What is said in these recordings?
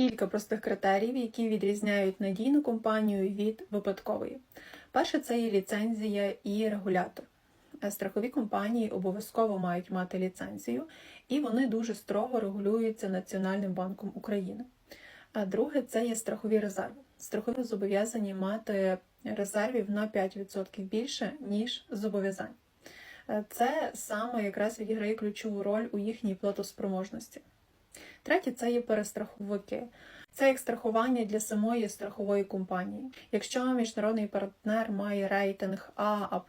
кілька простих критеріїв, які відрізняють надійну компанію від випадкової. Перше це є ліцензія і регулятор. Е, Страхові компанії обов'язково мають мати ліцензію, і вони дуже строго регулюються Національним банком України. А друге це є страхові резерви. Страхові зобов'язані мати резервів на 5% більше, ніж зобов'язань. Е, Це саме якраз відіграє ключову роль у їхній платоспроможності. Третє це є перестраховики. Це як страхування для самої страхової компанії. Якщо міжнародний партнер має рейтинг А, А+,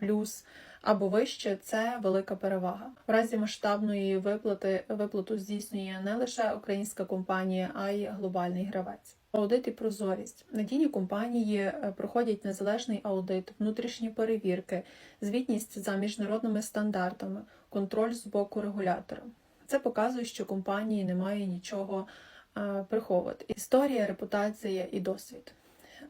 або вище, це велика перевага. В разі масштабної виплати виплату здійснює не лише українська компанія, а й глобальний гравець. Аудит і прозорість. Надійні компанії е, проходять незалежний аудит, внутрішні перевірки, звітність за міжнародними стандартами, контроль з боку регулятора. Це показує, що компанії немає нічого е, приховувати. Історія, репутація і досвід.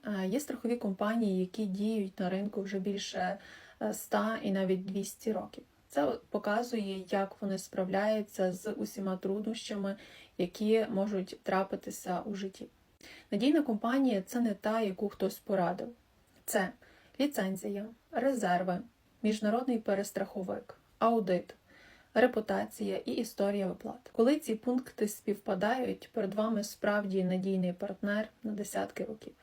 Е, Є страхові компанії, які діють на ринку вже більше е, 100 і навіть 200 років. Це показує, як вони справляються з усіма труднощами, які можуть трапитися у житті. Надійна компанія це не та, яку хтось порадив. Це ліцензія, резерви, міжнародний перестраховик, аудит, репутація і історія виплат. Коли ці пункти співпадають, перед вами справді надійний партнер на десятки років.